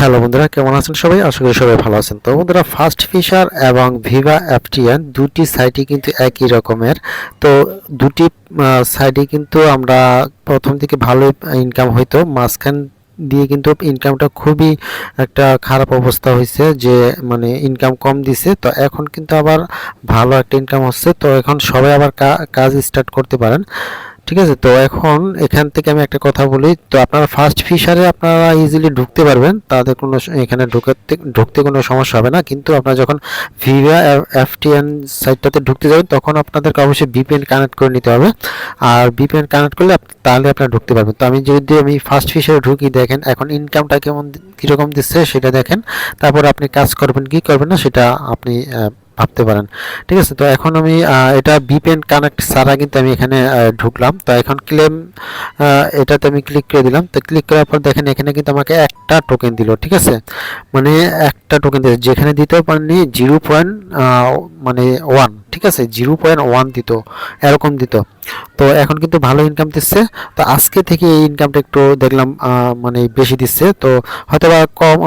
Hello বন্ধুরা, কেমন আছেন সবাই? আশা করি সবাই ভালো আছেন। তো বন্ধুরা ফার্স্ট ফিশার এবং ভিভা অ্যাপটিয়ান দুটি সাইটই কিন্তু একই রকমের। তো দুটি সাইডে কিন্তু আমরা প্রথম থেকে ভালো ইনকাম হইতো। মাঝখান দিয়ে কিন্তু ইনকামটা খুবই একটা খারাপ অবস্থা হয়েছে যে মানে ইনকাম কম দিছে। তো এখন কিন্তু আবার ভালো একটা ইনকাম হচ্ছে। তো এখন সবাই আবার কাজ স্টার্ট করতে পারেন। ঠিক আছে? তো এখন এখান থেকে আমি একটা কথা বলি, তো আপনারা ফার্স্ট ফিশারে আপনারা ইজিলি ঢুকতে পারবেন তাদের কোনো এখানে ঢুকতে ঢুকতে কোনো সমস্যা হবে না, কিন্তু আপনারা যখন ভিভা এফটিএন সাইটটাতে ঢুকতে যাবেন, তখন আপনাদেরকে অবশ্যই ভিপিএন কানেক্ট করে নিতে হবে। আর ভিপিএন কানেক্ট করলে তাহলে আপনারা ঢুকতে পারবেন। তো আমি যদি আমি ফার্স্ট ফিশারে ঢুকি, দেখেন এখন ইনকামটা কেমন কীরকম দিচ্ছে সেটা দেখেন। তারপর আপনি কাজ করবেন, কি করবেন না, সেটা আপনি ভাবতে পারেন। ঠিক আছে? তো এখন আমি এটা বিপেন কানেক্ট সারা কিন্তু আমি এখানে ঢুকলাম। তো এখন ক্লেম এটাতে আমি ক্লিক করে দিলাম। তো ক্লিক করার পর দেখেন এখানে কিন্তু আমাকে একটা টোকেন দিল, ঠিক আছে? মানে একটা টোকেন দিল, যেখানে দিতেও পারেননি জিরো পয়েন্ট মানে ওয়ান ঠিক আছে জিরো পয়েন্ট ওয়ান দিত, এরকম দিত। তো এখন কিন্তু ভালো ইনকাম দিচ্ছে। তো আজকে থেকে এই ইনকামটা একটু দেখলাম মানে বেশি দিচ্ছে। তো হয়তো বা কম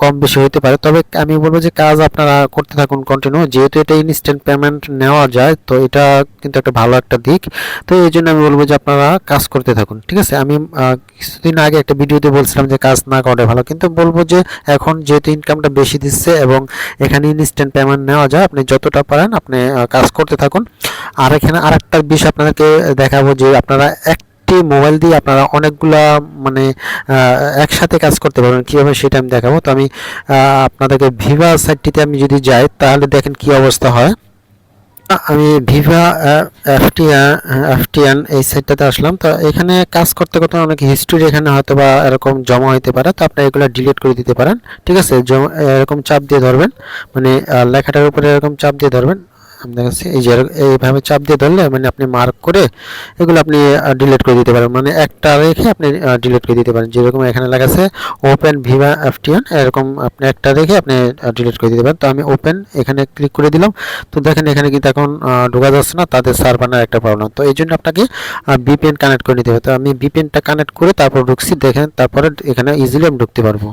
কম বেশি হতে পারে। তবে আমি বলব যে কাজ আপনারা করতে থাকুন কন্টিনিউ যেহেতু এটা ইনস্ট্যান্ট পেমেন্ট নেওয়া যায়, তো এটা কিন্তু একটা ভালো একটা দিক। তো এই জন্য আমি বলব যে আপনারা কাজ করতে থাকুন, ঠিক আছে? আমি কিছুদিন আগে একটা ভিডিওতে বলছিলাম যে কাজ না করাটা ভালো। কিন্তু বলব যে এখন যেহেতু ইনকামটা বেশি দিচ্ছে এবং এখানে ইনস্ট্যান্ট পেমেন্ট নেওয়া যায়, আপনি যতটা পারেন আপনি কাজ করতে থাকুন। আর এখানে আরেকটা বিষয় আপনাদেরকে দেখাবো যে আপনারা একটি মোবাইল দিয়ে আপনারা অনেকগুলা মানে একসাথে কাজ করতে পারবেন। কীভাবে সেটা আমি দেখাবো? তো আমি আপনাদেরকে ভিভা সাইটটিতে আমি যদি যাই, তাহলে দেখেন কি অবস্থা হয়। আমি ভিভা এফটিআন এফটিআন এই সাইটটাতে আসলাম। তো এখানে কাজ করতে করতে অনেক হিস্ট্রি এখানে হয়তো বা এরকম জমা হতে পারে। তো আপনি এগুলো ডিলিট করে দিতে পারেন। ঠিক আছে? এরকম চাপ দিয়ে ধরবেন। মানে লেখাটার উপরে এরকম চাপ দিয়ে ধরবেন। দেখাচ্ছি এই যে এইভাবে চাপ দিয়ে ধরলে মানে আপনি মার্ক করে এগুলো আপনি ডিলিট করে দিতে পারেন। মানে একটা রেখে আপনি ডিলিট করে দিতে পারেন। যেরকম এখানে লেখা আছে ওপেন ভিভা এফটিএন এরকম আপনি একটা রেখে আপনি ডিলিট করে দিতে পারেন। তো আমি ওপেন এখানে ক্লিক করে দিলাম। তো দেখেন এখানে কিন্তু এখন ঢোকা যাচ্ছে না, তাদের সার্ভারের একটা প্রবলেম তো এই জন্য আপনাকে ভিপিএন কানেক্ট করে নিতে হবে। তো আমি ভিপিএনটা কানেক্ট করে তারপর ঢুকছি, দেখেন তারপরে এখানে ইজিলি আমি ঢুকতে পারব।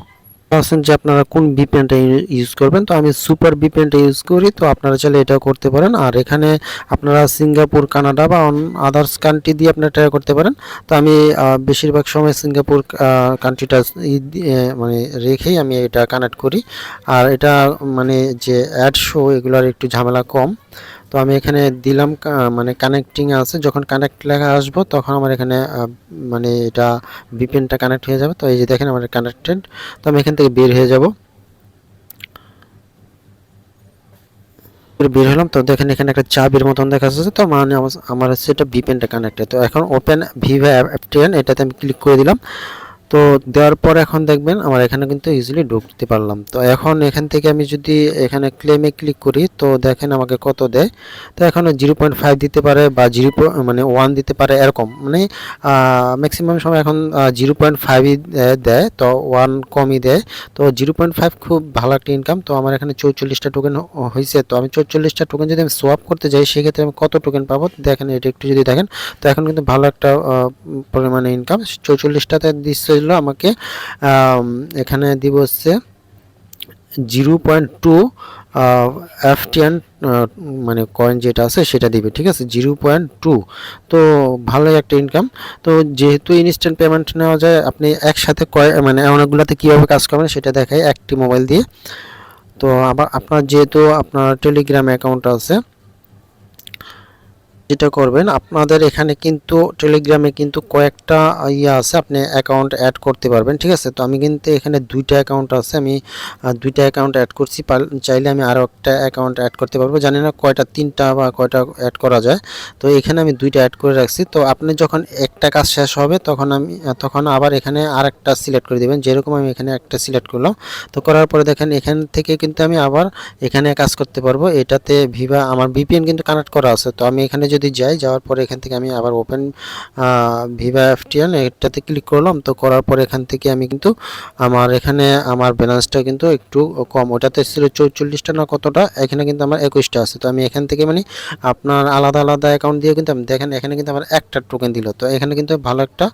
আছেন যে আপনারা কোন ভিপিএনটা ইউজ করবেন, তো আমি সুপার ভিপিএনটা ইউজ করি, তো আপনারা চাইলে এটাও করতে পারেন। আর এখানে আপনারা সিঙ্গাপুর, কানাডা বা আদার্স কান্ট্রি দিয়ে আপনারা ট্রাই করতে পারেন। তো আমি বেশিরভাগ সময় সিঙ্গাপুর কান্ট্রিটা মানে রেখেই আমি এটা কানেক্ট করি। আর এটা মানে যে অ্যাড শো এগুলোর একটু ঝামেলা কম। তো আমি এখানে দিলাম মানে কানেক্টিং আছে। যখন কানেক্ট লেখা আসব, তখন আমার এখানে মানে এটা ভিপিএনটা কানেক্ট হয়ে যাবে। তো এই যে দেখেন আমার কানেক্টেড তো আমি এখান থেকে বের হয়ে যাব। বের হলাম। তো দেখেন এখানে একটা চাবির মতন দেখা যাচ্ছে। তো মানে আমার- হচ্ছে এটা ভিপিএনটা কানেক্টেড তো এখন ওপেন ভিভা অ্যাপটিএন এটাতে আমি ক্লিক করে দিলাম। তো দেওয়ার পর এখন দেখবেন আমার এখানে কিন্তু ইজিলি ঢুকতে পারলাম। তো এখন এখান থেকে আমি যদি এখানে ক্লেমে ক্লিক করি, তো দেখেন আমাকে কত দেয়? তো এখন জিরো পয়েন্ট ফাইভ দিতে পারে বা জিরো মানে ওয়ান দিতে পারে এরকম। মানে ম্যাক্সিমাম সময় এখন জিরো পয়েন্ট ফাইভই দেয় তো ওয়ান কমই দেয়। তো জিরো পয়েন্ট ফাইভ খুব ভালো একটা ইনকাম তো আমার এখানে চৌচল্লিশটা টোকেন হয়েছে তো আমি চৌচল্লিশটা টোকেন যদি আমি সোয়াপ করতে যাই, সেক্ষেত্রে আমি কত টোকেন পাবো? দেখেন, এটা একটু যদি দেখেন, তো এখন কিন্তু ভালো একটা পরিমাণে ইনকাম চৌচল্লিশটাতে দিচ্ছিল আমাকে এখানে দিব হচ্ছে জিরো পয়েন্ট টু এফটিএন মানে কয়েন যেটা আছে সেটা দিবে, ঠিক আছে? Zero point two. তো ভালোই একটা ইনকাম তো যেহেতু ইনস্ট্যান্ট পেমেন্ট নেওয়া যায়, আপনি একসাথে কয় মানে অনেকগুলোতে কীভাবে কাজ করবেন সেটা দেখায় একটি মোবাইল দিয়ে। তো আবার আপনার যেহেতু আপনার টেলিগ্রাম অ্যাকাউন্ট আছে যেটা করবেন, আপনাদের এখানে কিন্তু টেলিগ্রামে কিন্তু কয়েকটা ইয়ে আছে, আপনি অ্যাকাউন্ট অ্যাড করতে পারবেন, ঠিক আছে? তো আমি কিন্তু এখানে দুইটা অ্যাকাউন্ট আছে, আমি দুইটা অ্যাকাউন্ট অ্যাড করছি চাইলে আমি আরও একটা অ্যাকাউন্ট অ্যাড করতে পারব, জানি না কয়টা, তিনটা বা কয়টা অ্যাড করা যায়। তো এখানে আমি দুইটা অ্যাড করে রাখছি, তো আপনি যখন একটা কাজ শেষ হবে, তখন আমি তখন আবার এখানে আরেকটা সিলেক্ট করে দিবেন, যেরকম আমি এখানে একটা সিলেক্ট করলাম। তো করার পরে দেখেন, এখান থেকে কিন্তু আমি আবার এখানে কাজ করতে পারব, এটাতে ভিভা আমার ভিপিএন কিন্তু কানেক্ট করা আছে, তো আমি এখানে যদি যদি যাই, যাওয়ার পরে এখান থেকে আমি আবার ওপেন ভিভা এফটিএন এটাতে ক্লিক করলাম। তো করার পরে এখান থেকে আমি কিন্তু আমার এখানে আমার ব্যালেন্সটা কিন্তু একটু কম। ওটাতে ছিল চৌচল্লিশটা না কতটা, এখানে কিন্তু আমার একুশটা আছে। তো আমি এখান থেকে মানে আপনার আলাদা আলাদা অ্যাকাউন্ট দিয়ে কিন্তু আমি দেখেন, এখানে কিন্তু আমার একটা টোকেন দিল। তো এখানে কিন্তু ভালো একটা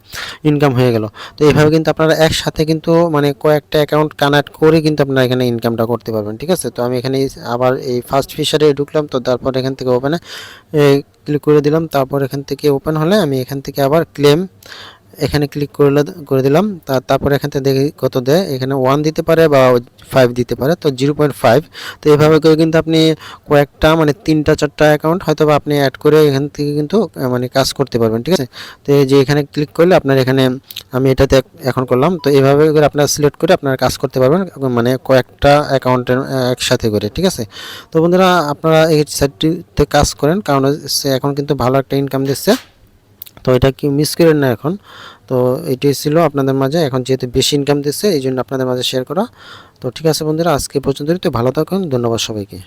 ইনকাম হয়ে গেল। তো এইভাবে কিন্তু আপনারা একসাথে কিন্তু মানে কয়েকটা অ্যাকাউন্ট কানেক্ট করে কিন্তু আপনারা এখানে ইনকামটা করতে পারবেন। ঠিক আছে? তো আমি এখানে আবার এই ফার্স্ট ফিশারে ঢুকলাম। তো তারপর এখান থেকে ওপেনে ক্লিক করে দিলাম তারপর এখান থেকে ওপেন হলে আমি এখান থেকে আবার ক্লেম এখানে ক্লিক করলে করে দিলাম। তারপর এখান থেকে দেখি কত দেয়। এখানে ওয়ান দিতে পারে বা ফাইভ দিতে পারে, তো জিরো পয়েন্ট ফাইভ তো এইভাবে করে কিন্তু আপনি কয়েকটা মানে তিনটা, চারটা অ্যাকাউন্ট হয়তো বা আপনি অ্যাড করে এখান থেকে কিন্তু মানে কাজ করতে পারবেন, ঠিক আছে? তো এই যে এখানে ক্লিক করলে আপনার এখানে আমি এটাতে এখন করলাম। তো এইভাবে করে আপনারা সিলেক্ট করে আপনারা কাজ করতে পারবেন মানে কয়েকটা অ্যাকাউন্টের একসাথে করে, ঠিক আছে? তো বন্ধুরা, আপনারা এই সাইটটিতে কাজ করেন, কারণ এখন কিন্তু ভালো একটা ইনকাম দিচ্ছে। তো এটা কি মিস করেন না এখন? তো এটাই ছিল আপনাদের মাঝে, এখন যেহেতু বেশি ইনকাম দিচ্ছে এই জন্য আপনাদের মাঝে শেয়ার করা। তো ঠিক আছে বন্ধুরা, আজকে পর্যন্ত তো ভালো থাকুন, ধন্যবাদ সবাইকে।